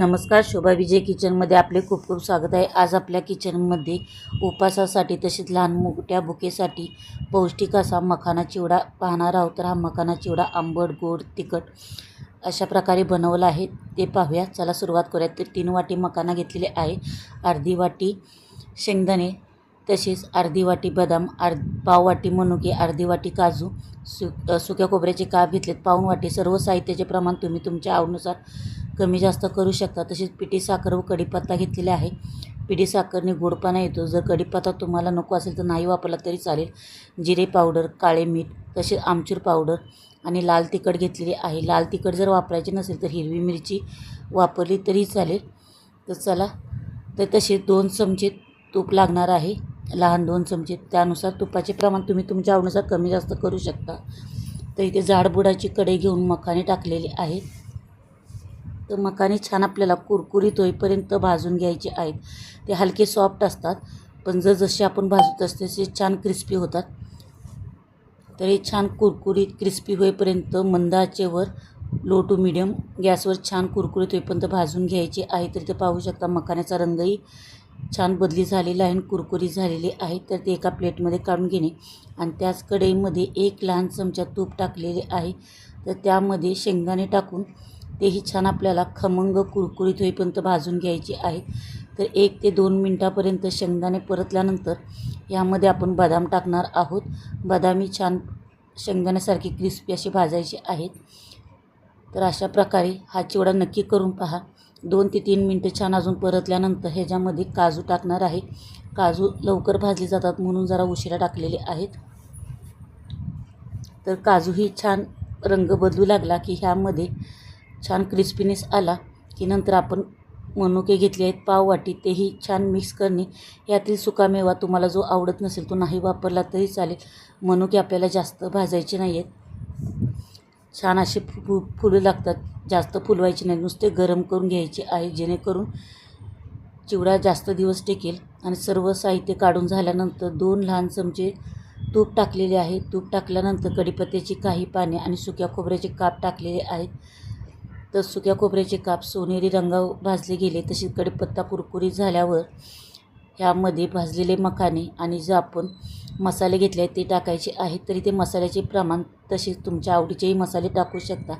नमस्कार शोभा विजय किचनमध्ये आपले खूप खूप स्वागत आहे. आज आपल्या किचनमध्ये उपासासाठी तसेच लहान मोठ्या बुकेसाठी पौष्टिक असा मखाना चिवडा पाहणार आहोत. तर हा मखाना चिवडा आंबट गोड तिखट अशा प्रकारे बनवला आहे. ते पाहूया. चला सुरुवात करूया तर तीन वाटी मखाना घेतलेले आहे. अर्धी वाटी शेंगदाणे तसेच अर्धी वाटी बदाम अर् पाव वाटी मनुके अर्धी वाटी काजू सु सुक्या खोबऱ्याचे काप घेतलेत. पाऊण वाटी सर्व साहित्याचे प्रमाण तुम्ही तुमच्या आवडीनुसार कमी जास्त करू शकता तसेच पिठी साखर व कढीपत्ता घेतलेला आहे. पिठी साखरने गोडपणा येतो. जर कढीपत्ता तुम्हाला नको असेल तर नाही वापरला तरी चालेल. जिरे पावडर काळे मीठ तसेच आमचूर पावडर आणि लाल तिखट घेतलेली आहे. लाल तिखट जर वापरायची नसेल तर हिरवी मिरची वापरली तरी चालेल. तर चला तर तसे दोन चमचे तूप लागणार आहे. लहान दोन चमचे. त्यानुसार तुपाचे प्रमाण तुम्ही तुमच्या आवडीनुसार कमी जास्त करू शकता. तर इथे जाडबुडाची कढई घेऊन मखाने टाकलेली आहेत. तर मखाने छान आपल्याला कुरकुरीत होईपर्यंत भाजून घ्यायचे आहेत. ते हलके सॉफ्ट असतात पण जर जसे आपण भाजू तसे तसे छान क्रिस्पी होतात. तर हे छान कुरकुरीत क्रिस्पी होईपर्यंत मंदाचेवर लो टू मिडियम गॅसवर छान कुरकुरीत होईपर्यंत भाजून घ्यायचे आहे तर ते पाहू शकता मखाण्याचा रंगही छान बदली झालेला आहे आणि कुरकुरीत झालेली आहे. तर ते एका प्लेटमध्ये काढून घेणे आणि त्याच कढईमध्ये एक लहान चमचा तूप टाकलेले आहे. तर त्यामध्ये शेंगदाणे टाकून तेही छान आपल्याला खमंग कुरकुरीत होईपर्यंत भाजून घ्यायचे आहे तर एक ते दोन मिनटापर्यंत शेंगदाणे परतल्यानंतर यामध्ये आपण बदाम टाकणार आहोत. बदामी छान शेंगदाण्यासारखी क्रिस्पी अशी भाजायचे आहेत. तर अशा प्रकारे हा चिवडा नक्की करून पहा. दोन ते तीन मिनटं छान अजून परतल्यानंतर ह्याच्यामध्ये काजू टाकणार आहे. काजू लवकर भाजले जातात म्हणून जरा उशिरा टाकलेले आहेत. तर काजूही छान रंग बदलू लागला की ह्यामध्ये छान क्रिस्पीनेस आला की नंतर आपण मनुके घेतले आहेत पाववाटी तेही छान मिक्स करणे. यातील सुकामेवा तुम्हाला जो आवडत नसेल तो नाही वापरला तरी चालेल. मनुके आपल्याला जास्त भाजायचे नाही आहेत छान असे फु फुलं लागतात. जास्त फुलवायचे नाही नुसते गरम करून घ्यायचे आहे जेणेकरून चिवडा जास्त दिवस टिकेल. आणि सर्व साहित्य काढून झाल्यानंतर दोन लहान चमचे तूप टाकलेले आहे. तूप टाकल्यानंतर कढीपत्त्याची काही पाने आणि सुक्या खोबऱ्याचे काप टाकलेले आहेत. तर सुक्या खोबऱ्याचे काप सोनेरी रंगावर भाजले गेले तसेच कडीपत्ता कुरकुरीत झाल्यावर ह्यामध्ये भाजलेले मखाने आणि जे आपण मसाले घेतले आहेत ते टाकायचे आहेत तरी ते मसाल्याचे प्रमाण तसेच तुमच्या आवडीचेही मसाले टाकू शकता.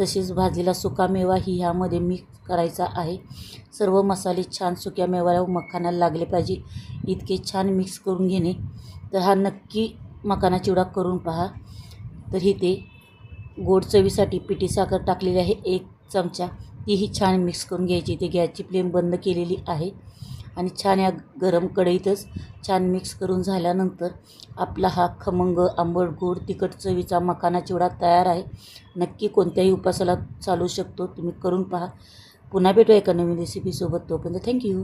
तसेच भाजलेला सुका मेवा ही ह्यामध्ये मिक्स करायचा आहे. सर्व मसाले छान सुक्या मेवाला मखानाला लागले पाहिजे. इतके छान मिक्स करून घेणे. तर हा नक्की मखाना चिवडा करून पहा. तर इथे गोड चवीसाठी पिठी साखर टाकलेली आहे एक चमचा. तीही छान मिक्स करून घ्यायची. इथे गॅसची फ्लेम बंद केलेली आहे. आणि छान या गरम कढईतच छान मिक्स करून झाल्यानंतर आपला हा खमंग आंबट गोड तिखट चवीचा मखाना चिवडा तयार आहे. नक्की कोणत्याही उपासाला चालू शकतो. तुम्ही करून पहा. पुन्हा भेटूया एका नवीन रेसिपीसोबत तोपर्यंत थँक्यू